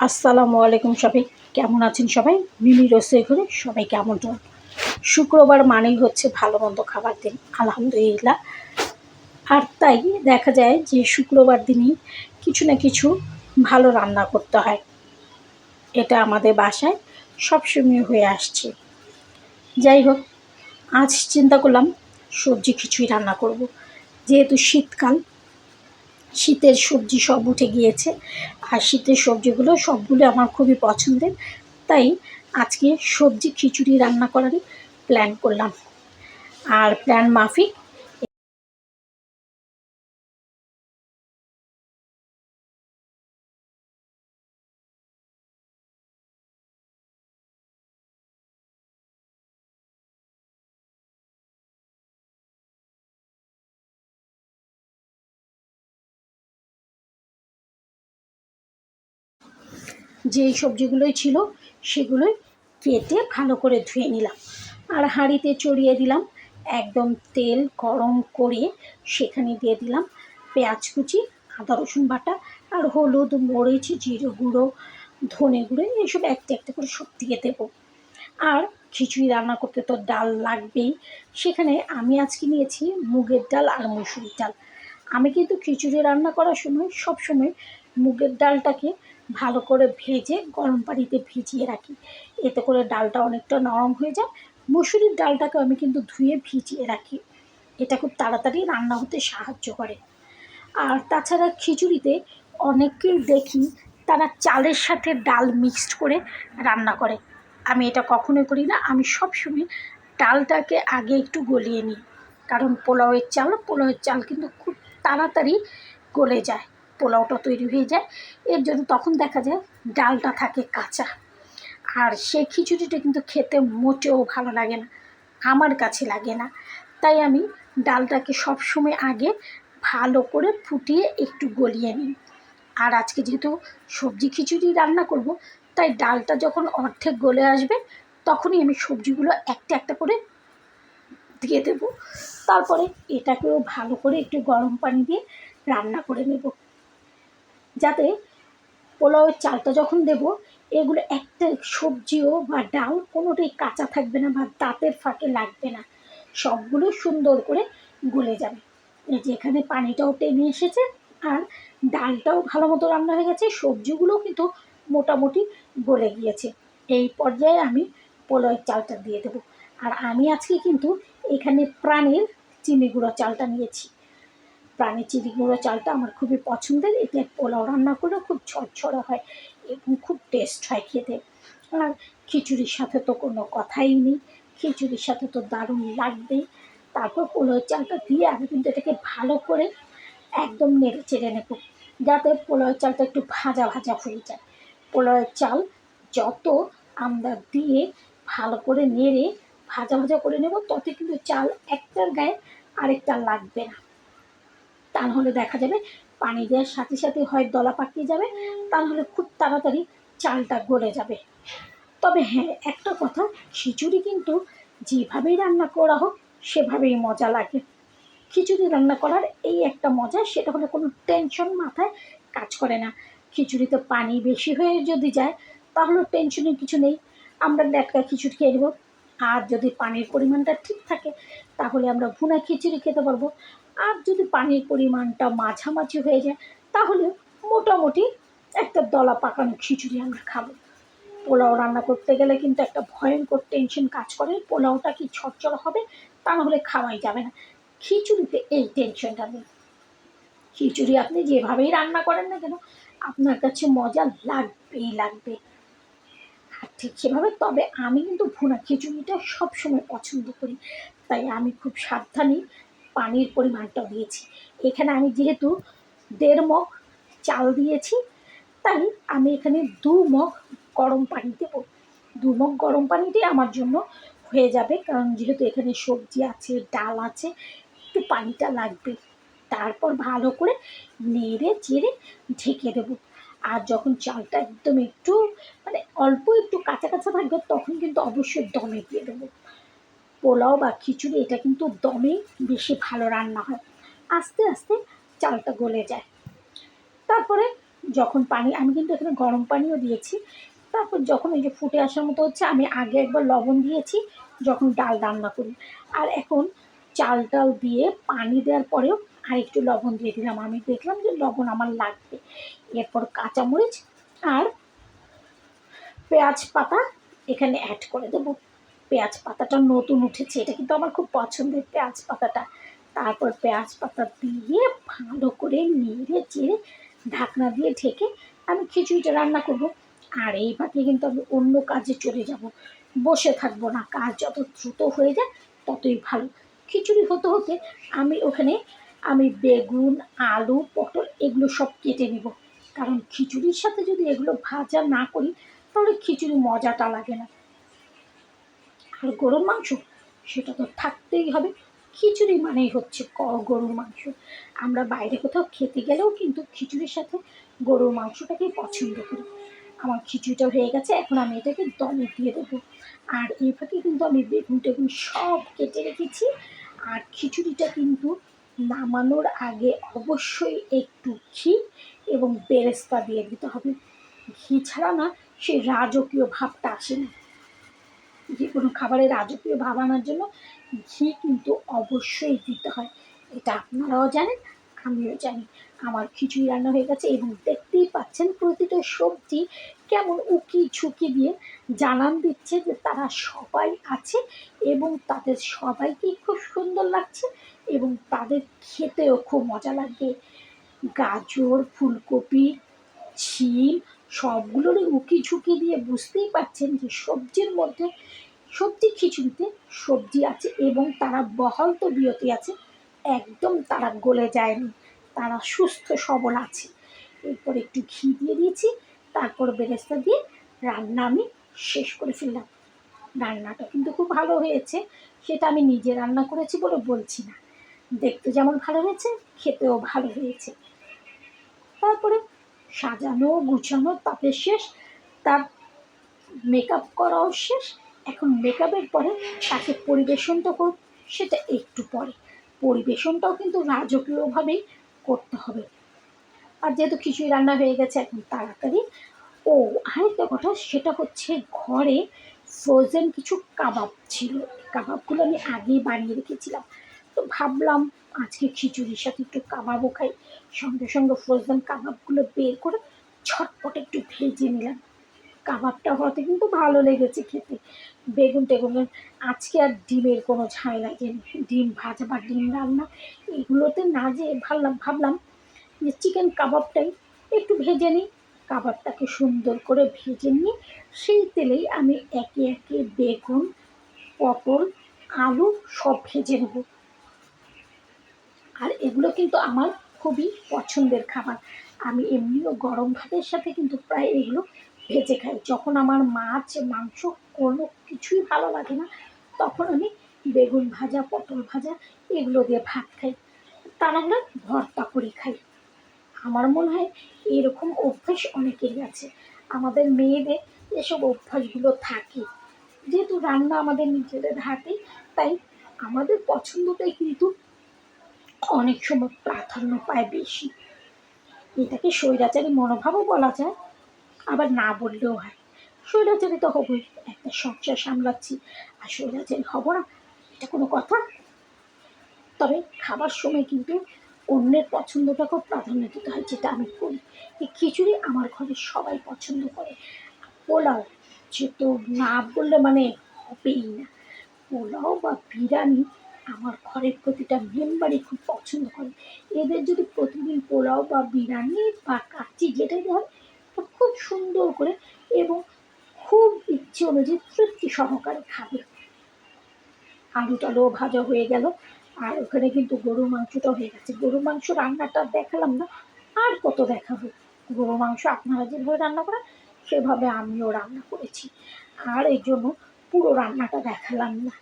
আসসালামু আলাইকুম সবাই। কেমন আছেন সবাই? মিমি রসে ঘরে সবাইকে আমন্ত্রণ। শুক্রবার মানেই হচ্ছে ভালো মন্দ খাবার দিন, আলহামদুলিল্লাহ। আর তাই দেখা যায় যে শুক্রবার দিনই কিছু না কিছু ভালো রান্না করতে হয়। এটা আমাদের বাসায় সবসময় হয়ে আসছে। যাই হোক, আজ চিন্তা করলাম সবজি খিচুড়ি রান্না করব। যেহেতু শীতকাল শীতের সবজি সব উঠে গিয়েছে। আর শীতের সবজিগুলো সবগুলো আমার খুবই পছন্দের। তাই আজকে সবজি খিচুড়ি রান্না করারই প্ল্যান করলাম। আর প্ল্যান মাফিক যেই সবজিগুলোই ছিল সেগুলোই কেটে ভালো করে ধুয়ে নিলাম। আর হাঁড়িতে চড়িয়ে দিলাম, একদম তেল গরম করে সেখানে দিয়ে দিলাম পেঁয়াজ কুচি, আদা রসুন বাটা আর হলুদ, মরিচ, জিরে গুঁড়ো, ধনে গুঁড়ো এইসব একটা একটা করে সব দিয়ে দেবো। আর খিচুড়ি রান্না করতে তো ডাল লাগবেই। সেখানে আমি আজকে নিয়েছি মুগের ডাল আর মুসুরির ডাল। আমি কিন্তু খিচুড়ি রান্না করার সময় সব সময় মুগের ডালটাকে ভালো করে ভেজে গরম পানিতে ভিজিয়ে রাখি। এতে করে ডালটা অনেকটা নরম হয়ে যায়। মুসুরির ডালটাকে আমি কিন্তু ধুয়ে ভিজিয়ে রাখি। এটা খুব তাড়াতাড়ি রান্না হতে সাহায্য করে। আর তাছাড়া খিচুড়িতে অনেকেই দেখি তারা চালের সাথে ডাল মিক্সড করে রান্না করে। আমি এটা কখনোই করি না। আমি সবসময় ডালটাকে আগে একটু গলিয়ে নিই। কারণ পোলাওয়ের চাল পোলাওয়ের চাল কিন্তু খুব তাড়াতাড়ি গলে যায়। পোলাওটা তৈরি হয়ে যায়। এর জন্য তখন দেখা যায় ডালটা থাকে কাঁচা। আর সেই খিচুড়িটা কিন্তু খেতে মোটেও ভালো লাগে না, আমার কাছে লাগে না। তাই আমি ডালটাকে সবসময় আগে ভালো করে ফুটিয়ে একটু গলিয়ে নিই। আর আজকে যেহেতু সবজি খিচুড়ি রান্না করব, তাই ডালটা যখন অর্ধেক গলে আসবে, তখনই আমি সবজিগুলো একটা একটা করে দিয়ে দেব। তারপরে এটাকেও ভালো করে একটু গরম পানি দিয়ে রান্না করে নেব। যাতে পোলাওয়ের চালটা যখন দেব, এগুলো একটা সবজিও বা ডাল কোনোটাই কাঁচা থাকবে না বা দাঁতের ফাঁকে লাগবে না। সবগুলো সুন্দর করে গলে যাবে। এই যে এখানে পানিটাও টেনে এসেছে আর ডালটাও ভালো মতো রান্না হয়ে গেছে, সবজিগুলোও কিন্তু মোটামুটি গলে গিয়েছে। এই পর্যায়ে আমি পোলাওয়ের চালটা দিয়ে দেবো। আর আমি আজকে কিন্তু এখানে প্রাণীর চিনি গুঁড়ো চালটা নিয়েছি। প্রাণীর চিনি গুঁড়ো চালটা আমার খুবই পছন্দের। এতে পোলাও রান্না করলে খুব ঝরঝরা হয় এবং খুব টেস্ট হয় খেতে। আর খিচুড়ির সাথে তো কোনো কথাই নেই। খিচুড়ির সাথে তো দারুণ লাগবেই তারপর পোলাওয়ের চালটা দিয়ে আমি কিন্তু এটাকে ভালো করে একদম নেড়ে চেড়ে নেব যাতে পোলাওয়ের চালটা একটু ভাজা ভাজা হয়ে যায়। পোলাওয়ের চাল যত আমরা দিয়ে ভালো করে নেড়ে ভাজা ভাজা করে নেব তত কিন্তু চাল একটার গায়ে আরেকটা লাগবে না। তা নাহলে দেখা যাবে পানি দেওয়ার সাথে সাথে হয় দলা পাকিয়ে যাবে তা নাহলে খুব তাড়াতাড়ি চালটা গলে যাবে। তবে হ্যাঁ একটা কথা, খিচুড়ি কিন্তু যেভাবেই রান্না করা হোক, সেভাবেই মজা লাগে। খিচুড়ি রান্না করার এই একটা মজা, সেটা হলে কোনো টেনশন মাথায় কাজ করে না। খিচুড়িতে পানি বেশি হয়ে যদি যায়, তাহলে টেনশনের কিছু নেই। আমরা ল্যাটকা খিচুড়ি খেয়ে নেব। আর যদি পানির পরিমাণটা ঠিক থাকে, তাহলে আমরা ভুনা খিচুড়ি খেতে পারব। আর যদি পানির পরিমাণটা মাঝামাঝি হয়ে যায়, তাহলে মোটামুটি একটা দলা পাকানো খিচুড়ি আমরা খাব। পোলাও রান্না করতে গেলে কিন্তু একটা ভয়ঙ্কর টেনশন কাজ করে, পোলাওটা কি ছড়ছড় হবে তা নাহলে খাওয়াই যাবে না। খিচুড়িতে এই টেনশনটা নেই। খিচুড়ি আপনি যেভাবেই রান্না করেন না কেন, আপনার কাছে মজা লাগবেই লাগবে। আর ঠিক সেভাবে, তবে আমি কিন্তু ভুনা খিচুড়িটা সবসময় পছন্দ করি। তাই আমি খুব সাবধানে পানির পরিমাণটা দিয়েছি। এখানে আমি যেহেতু দেড় মগ চাল দিয়েছি, তাই আমি এখানে দু মগ গরম পানি দেব। দু মগ গরম পানিটাই আমার জন্য হয়ে যাবে, কারণ যেহেতু এখানে সবজি আছে, ডাল আছে, একটু পানিটা লাগবে। তারপর ভালো করে নেড়ে চেড়ে ঢেকে দেবো। আর যখন চালটা একদম একটু মানে অল্প একটু কাঁচা কাঁচা থাকবে, তখন কিন্তু অবশ্যই দমে দিয়ে দেবো। পোলাও বা খিচুড়ি, এটা কিন্তু দমে বেশি ভালো রান্না হয়। আস্তে আস্তে চালটা গলে যায়। তারপরে যখন পানি, আমি কিন্তু এখানে গরম পানিও দিয়েছি। তারপর যখন এই যে ফুটে আসার মতো হচ্ছে, আমি আগে একবার লবণ দিয়েছি, যখন ডাল রান্না করি। আর এখন চাল টাল দিয়ে পানি দেওয়ার পরেও আর একটু লবণ দিয়ে দিলাম। আমি দেখলাম যে লবণ আমার লাগবে। এরপর কাঁচামরিচ আর পেঁয়াজ পাতা এখানে অ্যাড করে দেবো। পেঁয়াজ পাতাটা নতুন উঠেছে, এটা কিন্তু আমার খুব পছন্দের পেঁয়াজ পাতাটা। তারপর পেঁয়াজ পাতা দিয়ে ভালো করে নেড়ে চেড়ে ঢাকনা দিয়ে ঢেকে আমি খিচুড়িটা রান্না করব। আর এই ফাঁকে কিন্তু আমি অন্য কাজে চলে যাব। বসে থাকব না, কাজ যত দ্রুত হয়ে যায় ততই ভালো। খিচুড়ি হতে হতে আমি ওখানে আমি বেগুন, আলু, পটল এগুলো সব কেটে নেব। কারণ খিচুড়ির সাথে যদি এগুলো ভাজা না করি তাহলে খিচুড়ি মজাটা লাগে না। আর গরুর মাংস, সেটা তো থাকতেই হবে। খিচুড়ি মানেই হচ্ছে ক- গরুর মাংস। আমরা বাইরে কোথাও খেতে গেলেও কিন্তু খিচুড়ির সাথে গরুর মাংসটাকেই পছন্দ করি। আমার খিচুড়িটা হয়ে গেছে, এখন আমি এটাকে দমে দিয়ে দেবো। আর এই কিন্তু আমি বেগুন টেগুন সব কেটে রেখেছি। আর খিচুড়িটা কিন্তু নামানোর আগে অবশ্যই একটু ঘি এবং বেরেস্তা দিয়ে দিতে হবে। ঘি ছাড়া না সেই রাজকীয় ভাবটা আসে না। যে কোনো খাবারের রাজকীয় ভাব আনার জন্য ঘি কিন্তু অবশ্যই দিতে হয়। এটা আপনারাও জানেন, আমিও জানি। আমার খিচুড়ি রান্না হয়ে গেছে এবং দেখতেই পাচ্ছেন প্রতিটা সবজি কেমন উকি ঝুঁকি দিয়ে জানান দিচ্ছে যে তারা সবাই আছে এবং তাদের সবাইকেই খুব সুন্দর লাগছে এবং তাদের খেতেও খুব মজা লাগবে। গাজর, ফুলকপি ছিম সবগুলোরই উকি ঝুঁকি দিয়ে বুঝতেই পারছেন যে সবজির মধ্যে সবজি খিচুড়িতে সবজি আছে এবং তারা বহল তো বিরতি আছে, একদম তারা গলে যায়নি। তারা সুস্থ, সবল আছে। এরপর একটু ঘি দিয়ে দিয়েছি, তারপর বেরেস্তা দিয়ে রান্না আমি শেষ করে ফেললাম। রান্নাটা কিন্তু খুব ভালো হয়েছে, সেটা আমি নিজে রান্না করেছি বলে বলছি না। দেখতে যেমন ভালো হয়েছে, খেতেও ভালো হয়েছে। তারপরে সাজানো, গুছানো তাতে শেষ, তার মেকআপ করাও শেষ। এখন মেকআপের পরে তাকে পরিবেশনটা করব সেটা একটু পরে। পরিবেশনটাও কিন্তু রাজকীয়ভাবেই করতে হবে। আর যেহেতু খিচুড়ি রান্না হয়ে গেছে, এখন তাড়াতাড়ি। ও, আরেকটা কথা, সেটা হচ্ছে ঘরে ফ্রোজেন কিছু কাবাব ছিল। কাবাবগুলো আমি আগেই বানিয়ে রেখেছিলাম। তো ভাবলাম আজকে খিচুড়ির সাথে একটু কাবাবও খাই। সঙ্গে সঙ্গে ফ্রোজেন কাবাবগুলো বের করে ছটপট একটু ভেজে নিলাম। কাবাবটা হতে কিন্তু ভালো লেগেছে খেতে। বেগুন টেগুন, আজকে আর ডিমের কোনো ঝাই লাগেনি ডিম ভাজা বা ডিম রান্না, এগুলোতে না যে ভাবলাম ভাবলাম যে চিকেন কাবাবটাই একটু ভেজে নিই। কাবাবটাকে সুন্দর করে ভেজে নিয়ে সেই তেলেই আমি একে একে বেগুন, পটল, আলু সব ভেজে নেব। আর এগুলো কিন্তু আমার খুবই পছন্দের খাবার। আমি এমনিও গরম ভাতের সাথে কিন্তু প্রায় এগুলো ভেজে খাই। যখন আমার মাছ, মাংস কোনো কিছুই ভালো লাগে না, তখন আমি বেগুন ভাজা, পটল ভাজা এগুলো দিয়ে ভাত খাই। তা আমরা ভর্তা করে খাই। আমার মনে হয় এরকম অভ্যাস অনেকেরই আছে। আমাদের মেয়েদের এসব অভ্যাসগুলো থাকে। যেহেতু রান্না আমাদের নিজেদের হাতে তাই আমাদের পছন্দটাই কিন্তু অনেক সময় প্রাধান্য পায় বেশি। এটাকে স্বৈরাচারী মনোভাবও বলা যায়, আবার না বললেও হয়। স্বৈরাচারী তো হবই, একটা সংসার সামলাচ্ছি, আর স্বৈরাচারী হব না, এটা কোনো কথা। তবে খাবার সময় কিন্তু অন্যের পছন্দটাকেও প্রাধান্য দিতে হয়, যেটা আমি করি। এই খিচুড়ি আমার ঘরে সবাই পছন্দ করে। পোলাও যে তো না বললে মানে হবেই না। পোলাও বা বিরিয়ানি আমার ঘরের প্রতিটা মেম্বারই খুব পছন্দ করে। এদের যদি প্রতিদিন পোলাও বা বিরিয়ানি বা কাচ্চি যেটাই হয় খুব সুন্দর করে এবং খুব ইচ্ছে অনুযায়ী তৃপ্তি সহকারে খাবে। আলু ভাজা হয়ে গেল, আর ওখানে কিন্তু গরুর মাংসটাও হয়ে গেছে। গরুর মাংস রান্নাটা দেখালাম না, আর কত দেখাবো? গরুর মাংস আপনারা যেভাবে রান্না করেন, সেভাবে আমিও রান্না করেছি। আর এই জন্য পুরো রান্নাটা দেখালাম না।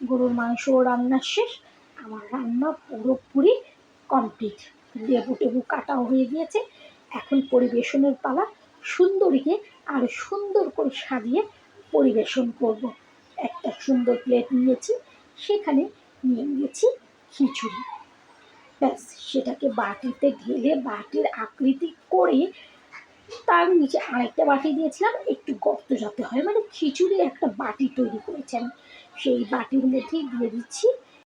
গরুর মাংস রান্না শেষ। আমার রান্না পুরোপুরি কমপ্লিট লেবু টেবু কাটাও হয়ে গিয়েছে। এখন পরিবেশনের পালা সুন্দরীকে আর সুন্দর করে সাজিয়ে পরিবেশন করব। একটা সুন্দর প্লেট নিয়েছি, সেখানে নিয়ে নিয়েছি খিচুড়ি। ব্যাস, সেটাকে বাটিতে ঢেলে বাটির আকৃতি করে তার নিচে আরেকটা বাটি দিয়েছিলাম, একটু গর্ত যাতে হয়। মানে খিচুড়ি একটা বাটি তৈরি করেছি আমি। সেই বাটির মধ্যেই দিয়ে দিচ্ছি।